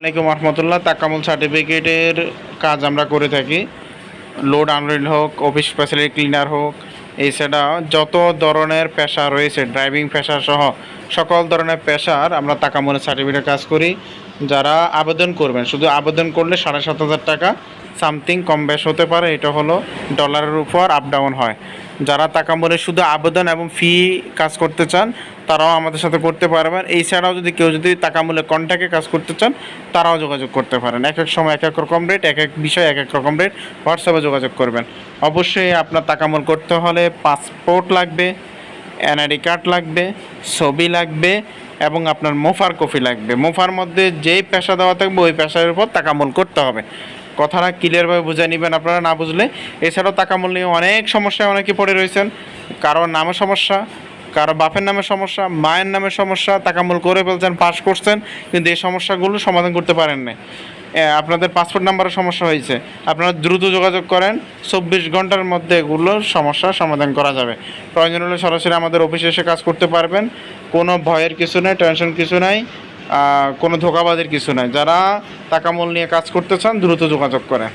আসসালামাইকুম রহমতুল্লাহ, তাকামুল সার্টিফিকেটের কাজ আমরা করে থাকি। লোড আনলোড হোক, অফিস ফ্যাসিলিটি ক্লিনার হোক, এছাড়া যত ধরনের পেশা রয়েছে, ড্রাইভিং পেশা সহ সকল ধরনের পেশার আমরা তাকামুলের সার্টিফিকেটের কাজ করি। যারা আবেদন করবেন, শুধু আবেদন করলে সাড়ে সাত হাজার টাকা সামথিং কম বেশ হতে পারে, এটা হলো ডলারের উপর আপ ডাউন হয়। যারা টাকা তাকামুলে শুধু আবেদন এবং ফি কাজ করতে চান, তারাও আমাদের সাথে করতে পারবেন। এছাড়াও যদি কেউ যদি টাকামূল্যে কন্ট্যাক্টে কাজ করতে চান, তারাও যোগাযোগ করতে পারেন। এক এক সময় এক এক রকম রেট এক এক বিষয় এক এক রকম রেট হোয়াটসঅ্যাপে যোগাযোগ করবেন। অবশ্যই আপনার টাকামূল করতে হলে পাসপোর্ট লাগবে এনআইডি কার্ড লাগবে, ছবি লাগবে এবং আপনার মোফার কপি লাগবে। মোফার মধ্যে যেই পেশা দেওয়া থাকবে, ওই পেশার উপর টাকামূল করতে হবে। কথাটা ক্লিয়ারভাবে বুঝে নেবেন আপনারা, না বুঝলে এছাড়াও টাকামূল নিয়ে অনেক সমস্যায় অনেকে পড়ে রয়েছেন। কারোর নামে সমস্যা কারও বাপের নামে সমস্যা, মায়ের নামে সমস্যা টাকামূল করে ফেলছেন পাস করছেন, কিন্তু এই সমস্যাগুলো সমাধান করতে পারেন না আপনাদের পাসপোর্ট নাম্বারের সমস্যা হয়েছে। আপনারা দ্রুত যোগাযোগ করেন, চব্বিশ ঘণ্টার মধ্যে এগুলোর সমস্যার সমাধান করা যাবে। প্রয়োজন হলে সরাসরি আমাদের অফিসে এসে কাজ করতে পারবেন। কোনো ভয়ের কিছু নেই টেনশন কিছু নাই। কোনো ধোকাবাদের কিছু নাই। যারা টাকা মূল নিয়ে কাজ করতে চান দ্রুত যোগাযোগ করেন।